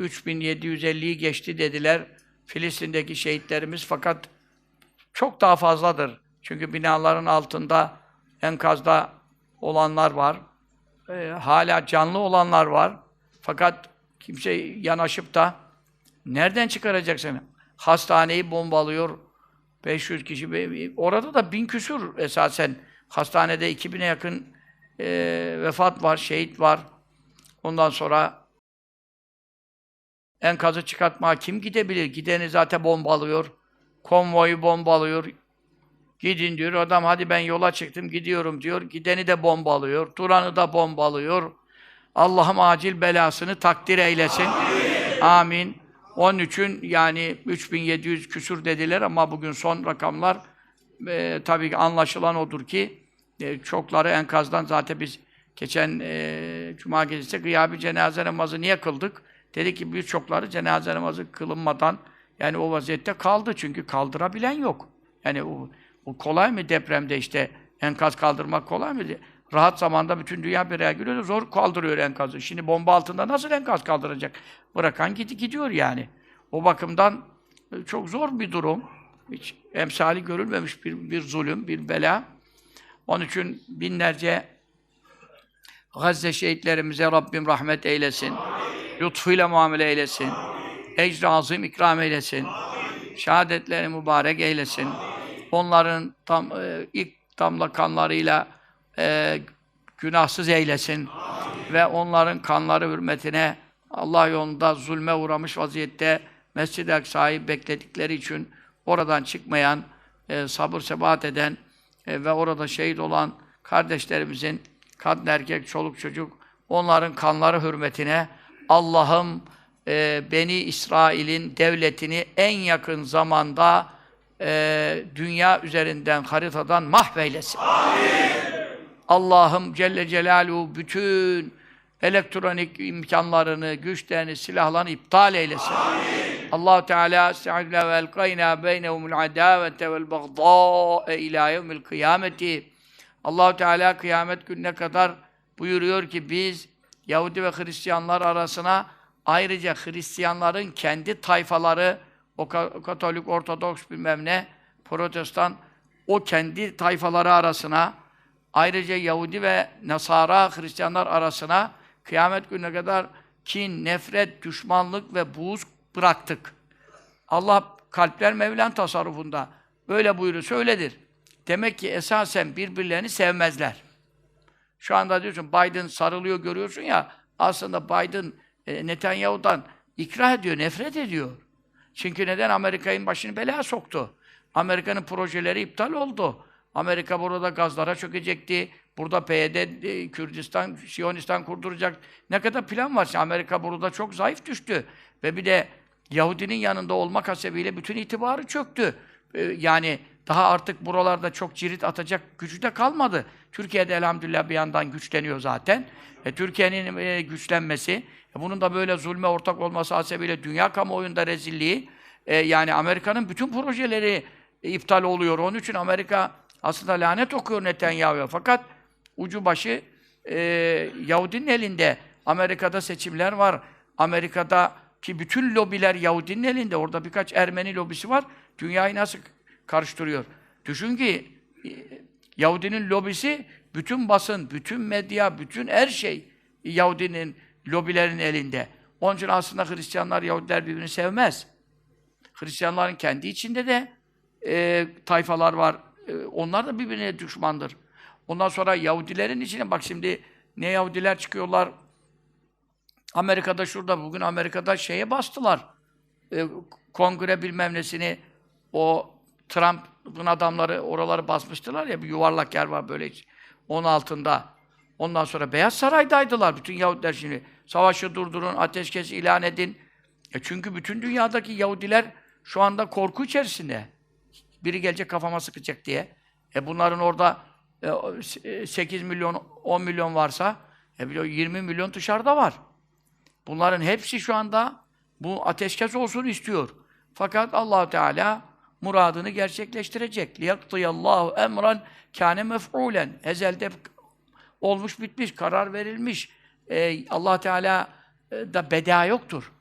3750'yi geçti dediler Filistin'deki şehitlerimiz fakat çok daha fazladır. Çünkü binaların altında enkazda olanlar var. Ee, hala canlı olanlar var. Fakat kimse yanaşıp da nereden çıkaracaksın? Hastaneyi bombalıyor. 500 kişi. Orada da bin küsur esasen. Hastanede 2000'e yakın e, vefat var, şehit var. Ondan sonra enkazı çıkartmaya kim gidebilir? Gideni zaten bombalıyor. Konvoyu bombalıyor. Gidin diyor. Adam hadi ben yola çıktım gidiyorum diyor. Gideni de bombalıyor. Duranı da bombalıyor. Allah'ım acil belasını takdir eylesin. Amin. Onun için yani 3700 küsur dediler ama bugün son rakamlar e, tabii ki anlaşılan odur ki e, çokları enkazdan zaten biz geçen e, cuma gecesi gıyabi cenaze namazı niye kıldık? Dedi ki birçokları cenaze namazı kılınmadan yani o vaziyette kaldı çünkü kaldırabilen yok. Yani o, o kolay mı depremde işte enkaz kaldırmak kolay mı? Rahat zamanda bütün dünya bir araya geliyor zor kaldırıyor enkazı. Şimdi bomba altında nasıl enkaz kaldıracak? Bırakan gidi gidiyor yani. O bakımdan e, çok zor bir durum. Hiç emsali görülmemiş bir, bir zulüm, bir bela. Onun için binlerce Gazze şehitlerimize Rabbim rahmet eylesin. Lütfuyla muamele eylesin. Ecr-i azim ikram eylesin. Şehadetlerini mübarek eylesin. Onların tam e, ilk damla kanlarıyla e, günahsız eylesin. Ve onların kanları hürmetine Allah yolunda zulme uğramış vaziyette Mescid-i Aksa'yı bekledikleri için oradan çıkmayan, e, sabır sebat eden e, ve orada şehit olan kardeşlerimizin kadın erkek, çoluk çocuk onların kanları hürmetine Allah'ım e, Beni İsrail'in devletini en yakın zamanda e, dünya üzerinden, haritadan mahveylesin. Allah'ım Celle Celaluhu bütün elektronik imkanlarını, güçlerini, silahlarını iptal eylesin. Allah Teala estağfirullah ve elkayna beynehumul adavete vel bagdâe ilâ yevmil kıyameti. Allah Teala kıyamet gününe kadar buyuruyor ki biz Yahudi ve Hristiyanlar arasına ayrıca Hristiyanların kendi tayfaları o ka- Katolik, Ortodoks bilmem ne, Protestan o kendi tayfaları arasına ayrıca Yahudi ve Nasara Hristiyanlar arasına kıyamet gününe kadar kin, nefret, düşmanlık ve buğz bıraktık. Allah kalpler Mevlan tasarrufunda. Böyle buyuruyor, öyledir. Demek ki esasen birbirlerini sevmezler. Şu anda diyorsun Biden sarılıyor görüyorsun ya aslında Biden e, Netanyahu'dan ikrah ediyor, nefret ediyor. Çünkü neden? Amerika'nın başını belaya soktu. Amerika'nın projeleri iptal oldu. Amerika burada gazlara çökecekti. Burada PYD, e, Kürdistan, Siyonistan kurduracak. Ne kadar plan var? Amerika burada çok zayıf düştü. Ve bir de Yahudinin yanında olmak hasebiyle bütün itibarı çöktü. E, Yani daha artık buralarda çok cirit atacak gücü de kalmadı. Türkiye'de elhamdülillah bir yandan güçleniyor zaten. E, Türkiye'nin e, güçlenmesi, e, bunun da böyle zulme ortak olması hasebiyle dünya kamuoyunda rezilliği, e, yani Amerika'nın bütün projeleri e, iptal oluyor. Onun için Amerika aslında lanet okuyor Netanyahu'ya. Fakat ucu başı e, Yahudinin elinde. Amerika'da seçimler var. Amerika'da ki bütün lobiler Yahudinin elinde. Orada birkaç Ermeni lobisi var. Dünyayı nasıl karıştırıyor? Düşün ki e, Yahudinin lobisi bütün basın, bütün medya, bütün her şey Yahudinin lobilerin elinde. Onun için aslında Hristiyanlar, Yahudiler birbirini sevmez. Hristiyanların kendi içinde de e, tayfalar var. E, onlar da birbirine düşmandır. Ondan sonra Yahudilerin içine bak şimdi ne Yahudiler çıkıyorlar. Amerika'da şurada bugün Amerika'da şeye bastılar. E, kongre bilmem nesini o Trump'ın adamları oraları basmıştılar ya bir yuvarlak yer var böyle hiç. Onun altında. Ondan sonra Beyaz Saray'daydılar bütün Yahudiler şimdi. Savaşı durdurun, ateşkes ilan edin. E çünkü bütün dünyadaki Yahudiler şu anda korku içerisinde. Biri gelecek kafama sıkacak diye. E bunların orada e, o, e, 8 milyon, 10 milyon varsa e biliyor 20 milyon dışarıda var. Bunların hepsi şu anda bu ateşkes olsun istiyor. Fakat allah Teala muradını gerçekleştirecek. Liyakdiyallahu emran kâne mef'ulen. Ezelde olmuş bitmiş, karar verilmiş. Ee, Allah Teala e, da beda yoktur.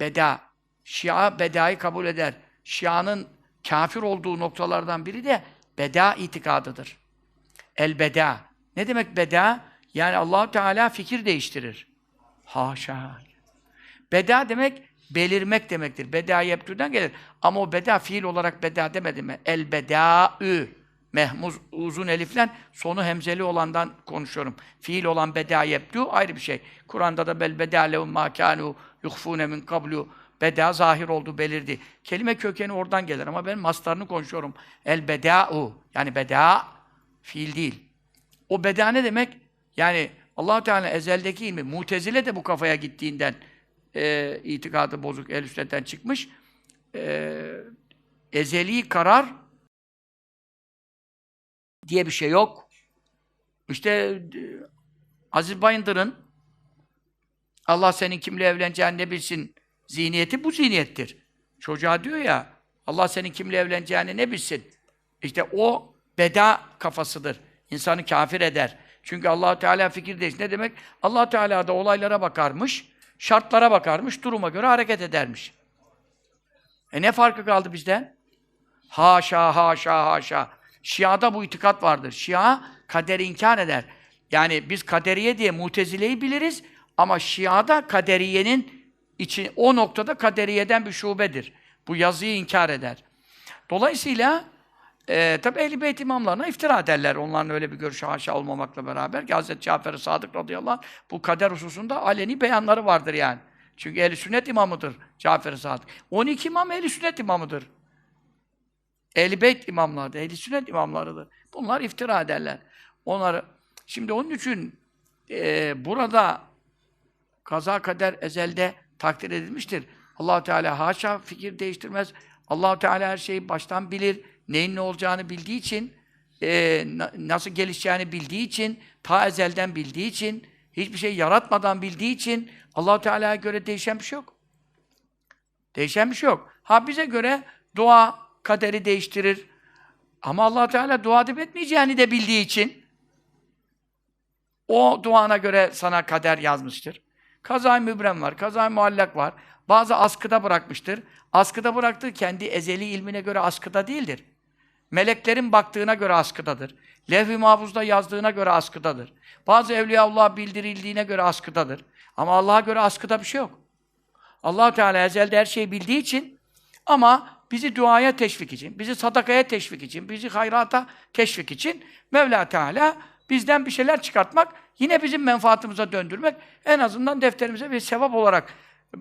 Beda. Şia bedayı kabul eder. Şia'nın kafir olduğu noktalardan biri de beda itikadıdır. El beda. Ne demek beda? Yani allah Teala fikir değiştirir. Haşa. Beda demek belirmek demektir. Beda yeptüden gelir. Ama o beda fiil olarak beda demedi mi? El bedâ'ü. Mehmuz uzun eliflen sonu hemzeli olandan konuşuyorum. Fiil olan beda yeptu ayrı bir şey. Kur'an'da da bel beda lehum ma yuhfune min kablu beda zahir oldu belirdi. Kelime kökeni oradan gelir ama ben mastarını konuşuyorum. El beda'u yani beda fiil değil. O beda ne demek? Yani allah Teala ezeldeki ilmi, mutezile de bu kafaya gittiğinden e, itikadı bozuk el üstetten çıkmış. E, ezeli karar diye bir şey yok. İşte e, Aziz Bayındır'ın Allah senin kimle evleneceğini ne bilsin zihniyeti bu zihniyettir. Çocuğa diyor ya Allah senin kimle evleneceğini ne bilsin. İşte o beda kafasıdır. İnsanı kafir eder. Çünkü allah Teala fikir değiş. Ne demek? allah Teala da olaylara bakarmış, şartlara bakarmış, duruma göre hareket edermiş. E ne farkı kaldı bizden? Haşa, haşa, haşa. Şia'da bu itikat vardır. Şia kaderi inkar eder. Yani biz kaderiye diye mutezileyi biliriz ama Şia'da kaderiyenin için o noktada kaderiyeden bir şubedir. Bu yazıyı inkar eder. Dolayısıyla e, tabi Ehl-i Beyt imamlarına iftira ederler. Onların öyle bir görüşü haşa olmamakla beraber. Ki Hazreti Cafer-i Sadık radıyallahu anh bu kader hususunda aleni beyanları vardır yani. Çünkü Ehl-i Sünnet imamıdır Cafer-i Sadık. 12 imam Ehl-i Sünnet imamıdır. Ehl-i Beyt imamlarıdır, Ehl-i Sünnet imamlarıdır. Bunlar iftira ederler. Onları Şimdi onun için e, burada kaza kader ezelde takdir edilmiştir. allah Teala haşa fikir değiştirmez. allah Teala her şeyi baştan bilir. Neyin ne olacağını bildiği için, e, na, nasıl gelişeceğini bildiği için, ta ezelden bildiği için, hiçbir şey yaratmadan bildiği için allah Teala'ya göre değişen bir şey yok. Değişen bir şey yok. Ha bize göre dua kaderi değiştirir. Ama allah Teala dua edip etmeyeceğini de bildiği için o duana göre sana kader yazmıştır. Kazay mübrem var, kazay muallak var. Bazı askıda bırakmıştır. Askıda bıraktığı kendi ezeli ilmine göre askıda değildir. Meleklerin baktığına göre askıdadır. Levh-i mahfuzda yazdığına göre askıdadır. Bazı evliyaullah bildirildiğine göre askıdadır. Ama Allah'a göre askıda bir şey yok. allah Teala ezelde her şeyi bildiği için ama bizi duaya teşvik için, bizi sadakaya teşvik için, bizi hayrata teşvik için Mevla Teala bizden bir şeyler çıkartmak, yine bizim menfaatimize döndürmek, en azından defterimize bir sevap olarak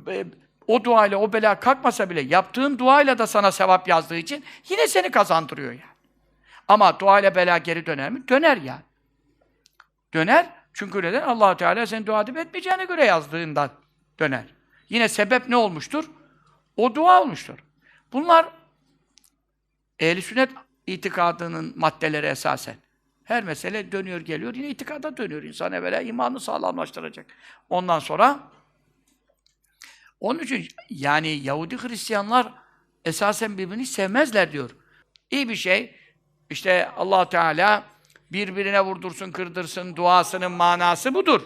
e, o duayla, o bela kalkmasa bile yaptığın duayla da sana sevap yazdığı için yine seni kazandırıyor yani. Ama duayla bela geri döner mi? Döner yani. Döner. Çünkü neden? allah Teala senin dua edip etmeyeceğine göre yazdığından döner. Yine sebep ne olmuştur? O dua olmuştur. Bunlar ehl sünnet itikadının maddeleri esasen. Her mesele dönüyor geliyor. Yine itikada dönüyor. İnsan evvela imanı sağlamlaştıracak. Ondan sonra onun için yani Yahudi Hristiyanlar esasen birbirini sevmezler diyor. İyi bir şey. İşte allah Teala birbirine vurdursun, kırdırsın duasının manası budur.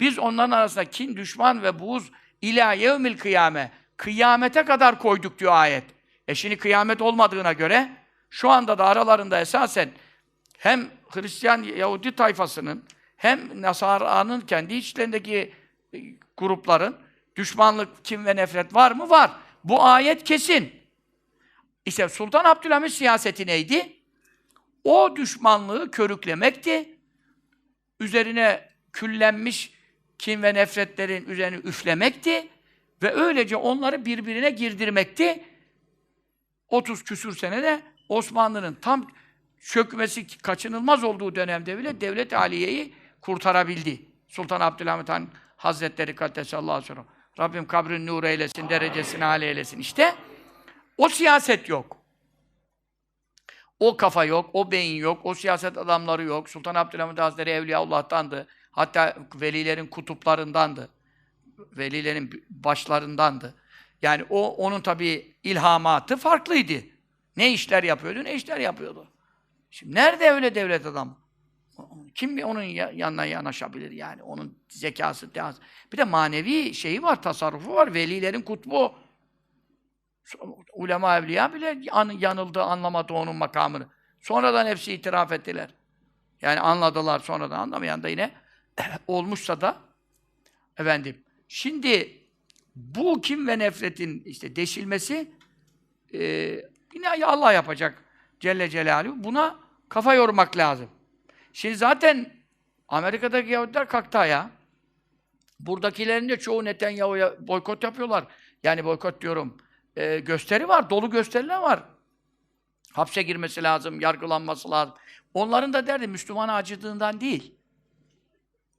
Biz onların arasında kin, düşman ve buğz ila yevmil kıyame kıyamete kadar koyduk diyor ayet. E şimdi kıyamet olmadığına göre şu anda da aralarında esasen hem Hristiyan Yahudi tayfasının hem Nasara'nın kendi içlerindeki grupların düşmanlık, kim ve nefret var mı? Var. Bu ayet kesin. İşte Sultan Abdülhamit siyaseti neydi? O düşmanlığı körüklemekti. Üzerine küllenmiş kim ve nefretlerin üzerine üflemekti. Ve öylece onları birbirine girdirmekti. 30 küsür senede Osmanlı'nın tam çökmesi kaçınılmaz olduğu dönemde bile devlet aliyeyi kurtarabildi. Sultan Abdülhamit Han Hazretleri Kaddesallahu aleyhi ve sellem. Rabbim kabrin nur eylesin, derecesini âli eylesin. İşte o siyaset yok. O kafa yok, o beyin yok, o siyaset adamları yok. Sultan Abdülhamit Hazretleri Evliyaullah'tandı. Hatta velilerin kutuplarındandı. Velilerin başlarındandı. Yani o onun tabii ilhamatı farklıydı. Ne işler yapıyordu, ne işler yapıyordu. Şimdi nerede öyle devlet adamı? Kim onun ya- yanına yanaşabilir yani? Onun zekası, dehası. Bir de manevi şeyi var, tasarrufu var. Velilerin kutbu. Ulema evliya bile an- yanıldı, anlamadı onun makamını. Sonradan hepsi itiraf ettiler. Yani anladılar, sonradan anlamayan da yine olmuşsa da efendim. Şimdi bu kim ve nefretin işte deşilmesi e, yine Allah yapacak Celle Celaluhu. Buna kafa yormak lazım. Şimdi zaten Amerika'daki Yahudiler kalktı ayağa. Buradakilerin de çoğu Netanyahu'ya boykot yapıyorlar. Yani boykot diyorum. e, gösteri var, dolu gösteriler var. Hapse girmesi lazım, yargılanması lazım. Onların da derdi Müslümana acıdığından değil.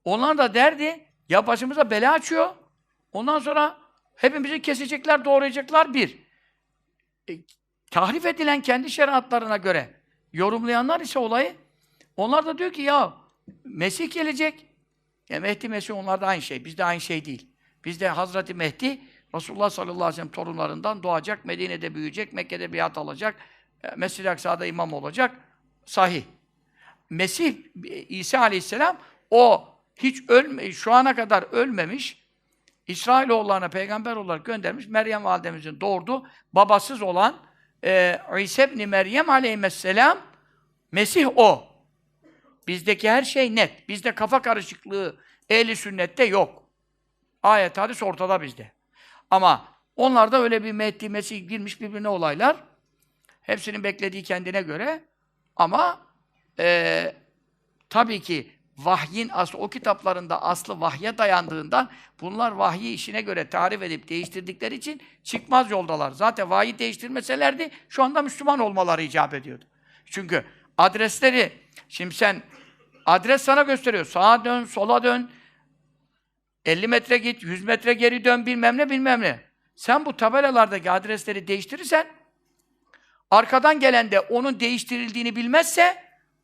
Onların da derdi ya başımıza bela açıyor. Ondan sonra hepimizi kesecekler, doğrayacaklar bir. E, tahrif edilen kendi şeriatlarına göre yorumlayanlar ise olayı onlar da diyor ki ya Mesih gelecek. Ya Mehdi Mesih onlar da aynı şey. Bizde aynı şey değil. Bizde Hazreti Mehdi Resulullah sallallahu aleyhi ve sellem torunlarından doğacak, Medine'de büyüyecek, Mekke'de biat alacak, e, Mescid-i Aksa'da imam olacak. Sahih. Mesih İsa aleyhisselam o hiç ölme şu ana kadar ölmemiş İsrailoğullarına peygamber olarak göndermiş. Meryem validemizin doğurduğu babasız olan e, İsa ibn Meryem aleyhisselam Mesih o. Bizdeki her şey net. Bizde kafa karışıklığı ehli sünnette yok. Ayet hadis ortada bizde. Ama onlarda öyle bir Mehdi Mesih girmiş birbirine olaylar. Hepsinin beklediği kendine göre. Ama e, tabii ki vahyin aslı, o kitaplarında aslı vahye dayandığından bunlar vahyi işine göre tarif edip değiştirdikleri için çıkmaz yoldalar. Zaten vahyi değiştirmeselerdi şu anda Müslüman olmaları icap ediyordu. Çünkü adresleri, şimdi sen adres sana gösteriyor. Sağa dön, sola dön, 50 metre git, 100 metre geri dön, bilmem ne bilmem ne. Sen bu tabelalardaki adresleri değiştirirsen arkadan gelen de onun değiştirildiğini bilmezse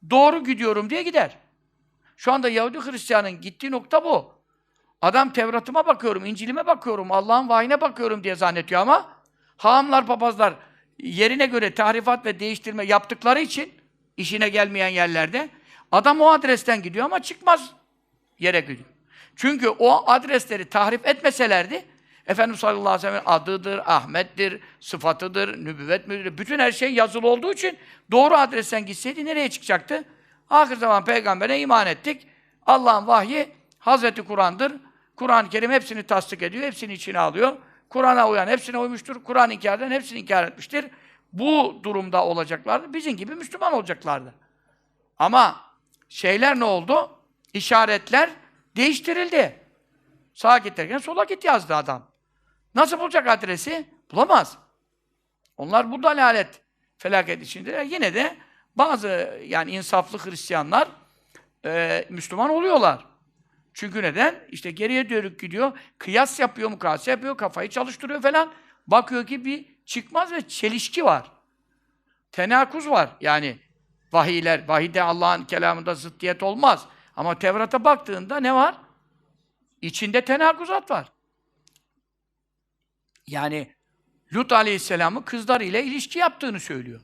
doğru gidiyorum diye gider. Şu anda Yahudi Hristiyanın gittiği nokta bu. Adam Tevrat'ıma bakıyorum, İncil'ime bakıyorum, Allah'ın vahyine bakıyorum diye zannediyor ama haamlar, papazlar yerine göre tahrifat ve değiştirme yaptıkları için işine gelmeyen yerlerde adam o adresten gidiyor ama çıkmaz yere gidiyor. Çünkü o adresleri tahrif etmeselerdi Efendimiz sallallahu aleyhi ve sellem adıdır, Ahmet'tir, sıfatıdır, nübüvvet müdürü, bütün her şey yazılı olduğu için doğru adresten gitseydi nereye çıkacaktı? Ahir zaman peygambere iman ettik. Allah'ın vahyi Hazreti Kur'an'dır. Kur'an-ı Kerim hepsini tasdik ediyor, hepsini içine alıyor. Kur'an'a uyan hepsine uymuştur. Kur'an inkar eden hepsini inkar etmiştir. Bu durumda olacaklardı. Bizim gibi Müslüman olacaklardı. Ama şeyler ne oldu? İşaretler değiştirildi. Sağa git derken sola git yazdı adam. Nasıl bulacak adresi? Bulamaz. Onlar bu dalalet, felaket içindeler. Yine de bazı yani insaflı Hristiyanlar e, Müslüman oluyorlar. Çünkü neden? İşte geriye dönük gidiyor, kıyas yapıyor, mukayese yapıyor, kafayı çalıştırıyor falan. Bakıyor ki bir çıkmaz ve çelişki var. Tenakuz var. Yani vahiyler, vahide Allah'ın kelamında zıddiyet olmaz. Ama Tevrat'a baktığında ne var? İçinde tenakuzat var. Yani Lut Aleyhisselam'ın kızlarıyla ilişki yaptığını söylüyor.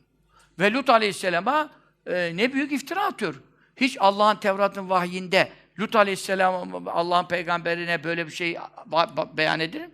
Ve Lut Aleyhisselam'a e, ne büyük iftira atıyor. Hiç Allah'ın Tevrat'ın vahyinde Lut Aleyhisselam Allah'ın peygamberine böyle bir şey beyan edilir mi?